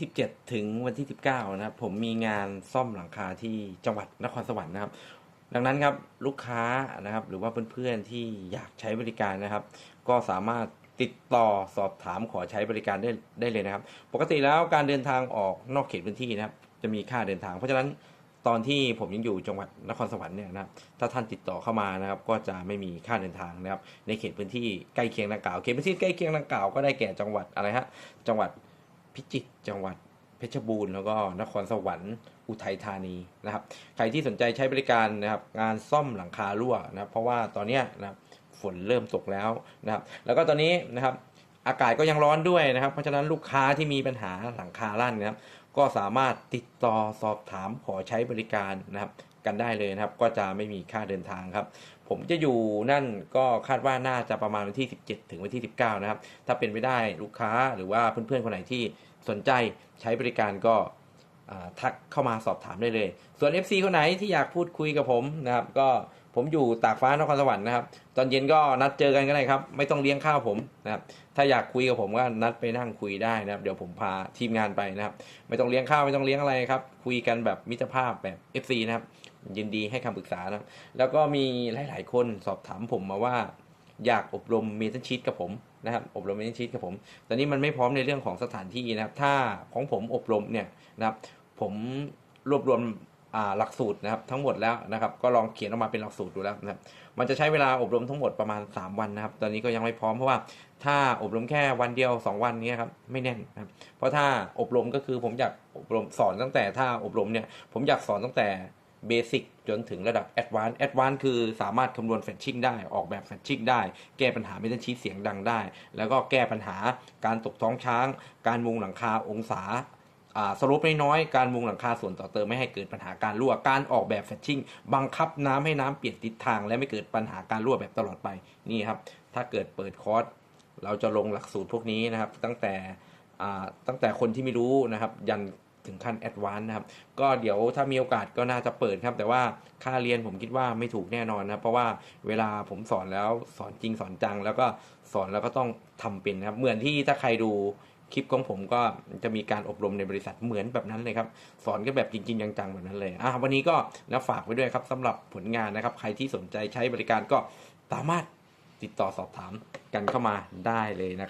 ที่17 ถึงวันที่ 19 นะครับ ผมมีงานซ่อมหลังคาที่จังหวัดนครสวรรค์นะครับ ดังนั้นครับลูกค้านะครับ หรือว่าเพื่อนๆที่อยากใช้บริการนะครับ ก็สามารถติดต่อสอบถามขอใช้บริการได้ได้เลยนะครับ ปกติแล้วการเดินทางออกนอกเขตพื้นที่นะครับ จะมีค่าเดินทาง เพราะฉะนั้นตอนที่ผมยังอยู่จังหวัดนครสวรรค์เนี่ยนะครับ ถ้าท่านติดต่อเข้ามานะครับ ก็จะไม่มีค่าเดินทางนะครับ ในเขตพื้นที่ใกล้เคียงดังกล่าว เขตพื้นที่ใกล้เคียงดังกล่าวก็ได้แก่จังหวัดอะไรฮะ จังหวัด พิจิตรจังหวัดเพชรบูรณ์แล้วก็นครสวรรค์อุทัยธานีนะครับ ใครที่สนใจใช้บริการนะครับ งานซ่อมหลังคารั่วนะครับ เพราะว่าตอนนี้นะครับฝนเริ่มตกแล้วนะครับ แล้วก็ตอนนี้นะครับ อากาศก็ยังร้อนด้วยนะครับ เพราะฉะนั้นลูกค้าที่มีปัญหาหลังคาลั่นนะครับ ก็สามารถติดต่อสอบถามขอใช้บริการนะครับ กันได้เลยนะครับ ก็จะไม่มีค่าเดินทางครับ ผมจะอยู่นั่นก็คาดว่าน่าจะประมาณวันที่ 17 ถึงวันที่ 19 นะครับ ถ้าเป็นไปได้ลูกค้าหรือว่าเพื่อนๆคนไหนที่สนใจใช้บริการก็ทักเข้ามาสอบถามได้เลย ส่วน FC คนไหนที่อยากพูดคุยกับผมนะครับ ก็ผมอยู่ตากฟ้านครสวรรค์นะครับ ตอนเย็นก็นัดเจอกันก็ได้ครับ ไม่ต้องเลี้ยงข้าวผมนะครับ ถ้าอยากคุยกับผมก็นัดไปนั่งคุยได้นะครับ เดี๋ยวผมพาทีมงานไปนะครับ ไม่ต้องเลี้ยงข้าวไม่ต้องเลี้ยงอะไรครับ คุยกันแบบมิตรภาพแบบ FC นะครับ ยินดีให้คำปรึกษานะครับแล้วก็มีหลาย ๆ คนสอบถามผมมาว่า อยากอบรมเมทัลชีตกับผมนะครับอบรมเมทัลชีตกับผม ตอนนี้มันไม่พร้อมในเรื่องของสถานที่นะครับ ถ้าของผมอบรมเนี่ยนะครับผมรวบรวมหลักสูตรนะครับทั้งหมดแล้วนะครับ ก็ลองเขียนออกมาเป็นหลักสูตรดูแล้วนะครับมันจะใช้เวลาอบรมทั้งหมดประมาณ 3 วันนะครับ ตอนนี้ก็ยังไม่พร้อมเพราะว่าถ้าอบรมแค่วันเดียว 2 วันนี้ครับไม่แน่นนะครับเพราะถ้าอบรมก็คือผมอยากอบรมสอนตั้งแต่ถ้าอบรมเนี่ยผมอยากสอนตั้งแต่ เบสิกจนถึงระดับแอดวานซ์แอดวานซ์คือสามารถคำนวณแฟชชิ่งได้ ออกแบบแฟชชิ่งได้ แก้ปัญหาไม่ต้องชี้เสียงดังได้ แล้วก็แก้ปัญหาการตกท้องช้าง การมุงหลังคาองศาสรุปน้อยๆ การมุงหลังคาส่วนต่อเติมไม่ให้เกิดปัญหาการรั่ว การออกแบบแฟชชิ่งบังคับน้ำให้น้ำเปลี่ยนทิศทาง และไม่เกิดปัญหาการรั่วแบบตลอดไปนี่ครับ ถ้าเกิดเปิดคอร์สเราจะลงหลักสูตรพวกนี้นะครับ ตั้งแต่ตั้งแต่คนที่ไม่รู้นะครับ ยัน ถึงขั้นแอดวานนะครับ ก็เดี๋ยวถ้ามีโอกาสก็น่าจะเปิดครับ แต่ว่าค่าเรียนผมคิดว่าไม่ถูกแน่นอนนะเพราะว่าเวลาผมสอนแล้วสอนจริงสอนจัง แล้วก็สอนแล้วก็ต้องทำเป็นนะครับ เหมือนที่ถ้าใครดูคลิปของผมก็จะมีการอบรมในบริษัทเหมือนแบบนั้นเลยครับ สอนกันแบบจริง ๆ จังๆแบบนั้นเลยอะวันนี้ก็นะฝากไว้ด้วยครับสำหรับผลงานนะครับ ใครที่สนใจใช้บริการก็สามารถติดต่อสอบถามกันเข้ามาได้เลยนะครับ